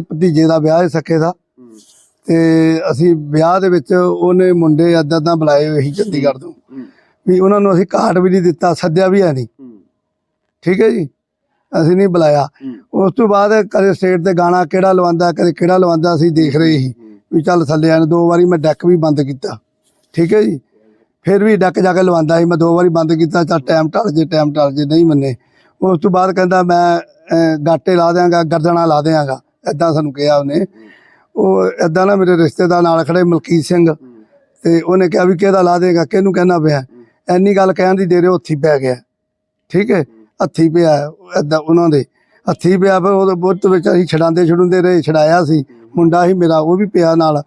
ਭਤੀਜੇ ਦਾ ਵਿਆਹ ਹੈ, ਸਕੇ ਦਾ। ਤੇ ਅਸੀਂ ਵਿਆਹ ਦੇ ਵਿੱਚ ਉਹਨੇ ਮੁੰਡੇ ਏਦਾਂ ਤਾਂ ਬੁਲਾਏ ਹੋਏ ਸੀ ਚੰਡੀਗੜ੍ਹ ਤੋਂ। ਵੀ ਉਹਨਾਂ ਨੂੰ ਅਸੀਂ ਕਾਰਡ ਵੀ ਨਹੀਂ ਦਿੱਤਾ, ਸੱਦਿਆ ਵੀ ਹੈ ਨਹੀਂ। ਠੀਕ ਹੈ ਜੀ? ਅਸੀਂ ਨਹੀਂ ਬੁਲਾਇਆ। ਉਸ ਤੋਂ ਬਾਅਦ ਕਦੇ ਸਟੇਟ ਤੇ ਗਾਣਾ ਕਿਹੜਾ ਲਵਾਉਂਦਾ, ਕਦੇ ਕਿਹੜਾ ਲਵਾਉਂਦਾ ਅਸੀਂ ਦੇਖ ਰਹੇ ਸੀ। ਵੀ ਚੱਲ ਥੱਲੇ ਆਣ, ਦੋ ਵਾਰੀ ਮੈਂ ਡੈਕ ਵੀ ਬੰਦ ਕੀਤਾ। ਠੀਕ ਹੈ ਜੀ? ਫਿਰ ਵੀ ਡੈਕ ਜਾ ਕੇ ਲਵਾਉਂਦਾ ਸੀ, ਮੈਂ ਦੋ ਵਾਰੀ ਬੰਦ ਕੀਤਾ, ਚੱਲ ਟਾਈਮ ਟਲ ਜੇ ਟਾਈਮ ਟਲ ਜੇ, ਨਹੀਂ ਮੰਨੇ। ਉਸ ਤੋਂ ਬਾਅਦ ਕਹਿੰਦਾ ਮੈਂ ਗਾਟੇ ਲਾ ਦਿਆਂਗਾ ਗਰਦਣਾ ਲਾ ਦਿਆਂਗਾ। ਐਦਾਂ ਸਾਨੂੰ ਕਿਹਾ ਉਹਨੇ। ਉਹ ਐਦਾਂ ਨਾ ਮੇਰੇ ਰਿਸ਼ਤੇਦਾਰ ਨਾਲ ਖੜੇ, ਮਲਕੀਤ ਸਿੰਘ। ਤੇ ਉਹਨੇ ਕਿਹਾ ਵੀ ਕਿਹਦਾ ਲਾ ਦੇਗਾ, ਕਿਹਨੂੰ ਕਹਿਣਾ ਪਿਆ। ਐਨੀ ਗੱਲ ਕਹਿਣ ਦੀ ਦੇਰੇ ਹੱਥੀ ਪੈ ਗਿਆ। ਠੀਕ ਹੈ? ਹੱਥੀ ਪਿਆ ਐਦਾਂ ਉਹਨਾਂ ਦੇ। ਹੱਥੀ ਪਿਆ ਫਿਰ ਉਹਦੇ ਬੁੱਤ ਵਿੱਚ ਅਸੀਂ ਛਡਾਉਂਦੇ ਛਡੁੰਦੇ ਰਹੇ, ਛਡਾਇਆ ਸੀ। ਮੁੰਡਾ ਸੀ ਮੇਰਾ, ਉਹ ਵੀ ਪਿਆ ਨਾਲ।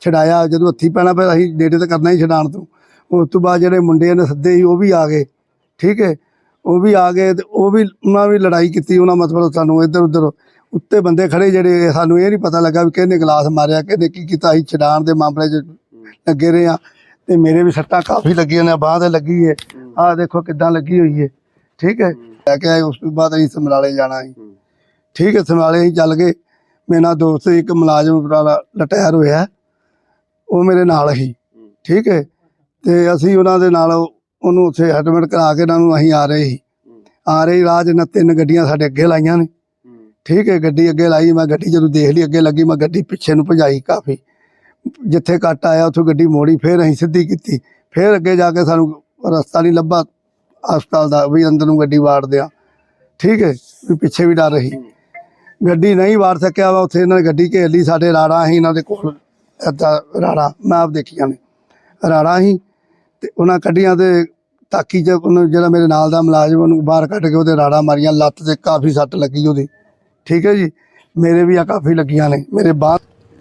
ਛਡਾਇਆ, ਜਦੋਂ ਹੱਥੀ ਪੈਣਾ ਫਿਰ ਅਸੀਂ ਨੇੜੇ ਤਾਂ ਕਰਨਾ ਹੀ ਛਡਾਣ ਤੋਂ। ਉਸ ਤੋਂ ਬਾਅਦ ਜਿਹੜੇ ਮੁੰਡੇ ਨੇ ਸੱਦੇ ਸੀ, ਉਹ ਵੀ ਆ ਗਏ। ਠੀਕ ਹੈ? ਉਹ ਵੀ ਆ ਗਏ ਤੇ ਉਹ ਵੀ, ਉਹਨਾਂ ਵੀ ਲੜਾਈ ਕੀਤੀ, ਉਹਨਾਂ ਮਤਲਬ ਸਾਨੂੰ ਇੱਧਰ ਉੱਧਰ ਉੱਤੇ ਬੰਦੇ ਖੜੇ ਜਿਹੜੇ ਸਾਨੂੰ ਇਹ ਨਹੀਂ ਪਤਾ ਲੱਗਾ ਵੀ ਕਿਹਨੇ ਗਲਾਸ ਮਾਰਿਆ ਕਿਹਨੇ ਕੀ ਕੀਤਾ ਅਸੀਂ ਛਡਾਣ ਦੇ ਮਾਮਲੇ 'ਚ ਲੱਗੇ ਰਹੇ ਆ ਤੇ ਮੇਰੇ ਵੀ ਸੱਟਾਂ ਕਾਫੀ ਲੱਗੀਆਂ ਨੇ ਬਾਂਹ ਤੇ ਲੱਗੀ ਹੈ ਆਹ ਦੇਖੋ ਕਿੱਦਾਂ ਲੱਗੀ ਹੋਈ ਹੈ ਠੀਕ ਹੈ? ਲੈ ਕੇ ਆਏ ਉਸ ਤੋਂ ਬਾਅਦ ਅਸੀਂ ਸਮਰਾਲੇ ਜਾਣਾ ਸੀ। ਠੀਕ ਹੈ ਸਮਰਾਲੇ ਅਸੀਂ ਚੱਲ ਗਏ ਮੇਰਾ ਦੋਸਤ ਇੱਕ ਮੁਲਾਜ਼ਮ ਵਾਲਾ ਰਿਟਾਇਰ ਹੋਇਆ ਉਹ ਮੇਰੇ ਨਾਲ ਹੀ ਠੀਕ ਹੈ? ਤੇ ਅਸੀਂ ਉਹਨਾਂ ਦੇ ਨਾਲ ਉਹਨੂੰ ਉੱਥੇ ਐਡਮਿਟ ਕਰਾ ਕੇ ਇਹਨਾਂ ਨੂੰ ਅਸੀਂ ਆ ਰਹੇ ਸੀ। ਆ ਰਹੇ ਰਾਜ ਨਾਲ ਤਿੰਨ ਗੱਡੀਆਂ ਸਾਡੇ ਅੱਗੇ ਲਾਈਆਂ ਨੇ। ਠੀਕ ਹੈ, ਗੱਡੀ ਅੱਗੇ ਲਾਈ, ਮੈਂ ਗੱਡੀ ਜਦੋਂ ਦੇਖ ਲਈ, ਅੱਗੇ ਲੱਗੀ, ਮੈਂ ਗੱਡੀ ਪਿੱਛੇ ਨੂੰ ਭਜਾਈ ਕਾਫੀ। ਜਿੱਥੇ ਕੱਟ ਆਇਆ, ਉੱਥੋਂ ਗੱਡੀ ਮੋੜੀ, ਫਿਰ ਅਸੀਂ ਸਿੱਧੀ ਕੀਤੀ। ਫਿਰ ਅੱਗੇ ਜਾ ਕੇ ਸਾਨੂੰ ਰਸਤਾ ਨਹੀਂ ਲੱਭਾ, ਹਸਪਤਾਲ ਦਾ, ਵੀ ਅੰਦਰ ਨੂੰ ਗੱਡੀ ਵਾੜ ਦਿਆ। ਠੀਕ ਹੈ, ਵੀ ਪਿੱਛੇ ਵੀ ਡਰ ਰਹੀ। ਗੱਡੀ ਨਹੀਂ ਵਾੜ ਸਕਿਆ ਵਾ, ਉੱਥੇ ਇਹਨਾਂ ਨੇ ਗੱਡੀ ਘੇਰ ਲਈ, ਸਾਡੇ ਰਾੜਾ ਸੀ, ਇਹਨਾਂ ਦੇ ਕੋਲ ਏਦਾਂ ਰਾੜਾ, ਮੈਂ ਆਪ ਦੇਖੀਆਂ ਨੇ ਰਾੜਾ ਸੀ, ਤੇ ਉਹਨਾਂ ਕੱਢੀਆਂ ਤੇ ਤਾਕੀ ਚ, ਉਹਨੂੰ ਜਿਹੜਾ ਮੇਰੇ ਨਾਲ ਦਾ ਮੁਲਾਜ਼ਮ, ਉਹਨੂੰ ਬਾਹਰ ਕੱਢ ਕੇ ਉਹਦੇ ਰਾੜਾ ਮਾਰੀਆਂ, ਲੱਤ ਤੇ ਕਾਫੀ ਸੱਟ ਲੱਗੀ ਉਹਦੀ। ਠੀਕ ਹੈ ਜੀ? ਮੇਰੇ ਵੀ ਆ ਕਾਫੀ ਲੱਗੀਆਂ ਨੇ। ਮੇਰੇ ਬਾਹ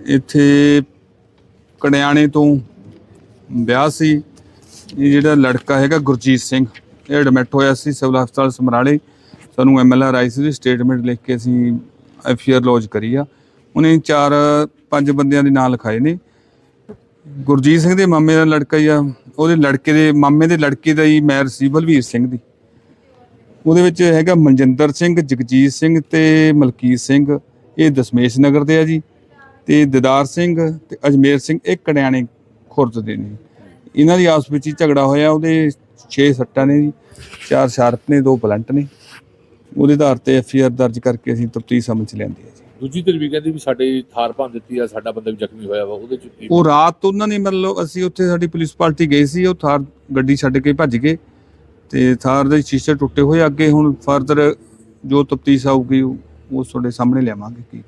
ਇੱਥੇ ਕੜਿਆਣੇ ਤੋਂ ਵਿਆਹ ਸੀ। ਇਹ ਜਿਹੜਾ ਲੜਕਾ ਹੈਗਾ ਗੁਰਜੀਤ ਸਿੰਘ, ਇਹ ਐਡਮਿਟ ਹੋਇਆ ਸੀ ਸਿਵਲ ਹਸਪਤਾਲ ਸਮਰਾਲੇ। ਸਾਨੂੰ ਐਮਐਲਆਰ ਆਈ ਸੀ ਸਟੇਟਮੈਂਟ ਲਿਖ ਕੇ ਅਸੀਂ ਐਫਆਰ ਲੌਜ ਕਰੀ ਆ। ਉਹਨੇ ਚਾਰ, ਪੰਜ ਬੰਦਿਆਂ ਦੇ ਨਾਂ ਲਿਖਾਏ ਨੇ। ਗੁਰਜੀਤ ਸਿੰਘ ਦੇ ਮਾਮੇ ਦਾ ਲੜਕਾ ਹੀ ਆ। ਉਹਦੇ ਲੜਕੇ ਦੇ ਮਾਮੇ ਦੇ ਲੜਕੇ ਦਾ ਹੀ ਮੈਰ ਸੀ ਬਲਵੀਰ ਸਿੰਘ ਦੀ। ਉਹਦੇ ਵਿੱਚ ਹੈਗਾ ਮਨਜਿੰਦਰ ਸਿੰਘ ਜਗਜੀਤ ਸਿੰਘ ਤੇ ਮਲਕੀਤ ਸਿੰਘ। ਇਹ ਦਸ਼ਮੇਸ਼ ਨਗਰ ਦੇ ਆ ਜੀ। ਤੇ ਦਿਦਾਰ ਸਿੰਘ ਤੇ ਅਜਮੇਰ ਸਿੰਘ ਇਹ ਕੜਿਆਣੇ ਖੁਰਦ ਦੇ ਨੇ। ਇਹਨਾਂ ਦੀ ਆਪਸ ਵਿੱਚ ਹੀ ਝਗੜਾ ਹੋਇਆ ਉਹਦੇ 6 ਸੱਟਾਂ ਨੇ ਜੀ ਚਾਰ ਸ਼ਾਰਪ ਨੇ ਦੋ ਬਲੰਟ ਨੇ। ਉਹਦੇ ਆਧਾਰ ਤੇ ਐਫਆਰ ਦਰਜ ਕਰਕੇ ਅਸੀਂ ਤਫਤੀਸ਼ ਸਮਝ ਲਿਆਂਦੀ ਹੈ ਜੀ। ਦੂਜੀ ਧਿਰ ਵੀ ਕਹਿੰਦੀ ਵੀ ਸਾਡੇ ਥਾਰ ਭੰਨ ਦਿੱਤੀ ਆ ਸਾਡਾ ਬੰਦਾ ਵੀ ਜ਼ਖਮੀ ਹੋਇਆ ਵਾ ਉਹਦੇ ਚ ਉਹ ਰਾਤ ਉਹਨਾਂ ਨੇ ਮਤਲਬ ਅਸੀਂ ਉੱਥੇ ਸਾਡੀ ਪੁਲਿਸ ਪਾਰਟੀ ਗਈ ਸੀ ਉਹ ਥਾਰ ਗੱਡੀ ਛੱਡ ਕੇ ਭੱਜ ਗਏ। ਤੇ ਥਾਰ ਦੇ ਸ਼ੀਸ਼ੇ ਟੁੱਟੇ ਹੋਏ ਅੱਗੇ ਹੁਣ ਫਰਦਰ ਜੋ ਤਫਤੀਸ਼ ਆਊਗੀ, ਉਹ ਉਹ ਤੁਹਾਡੇ ਸਾਹਮਣੇ ਲਿਆਵਾਂਗੇ, ਕੀ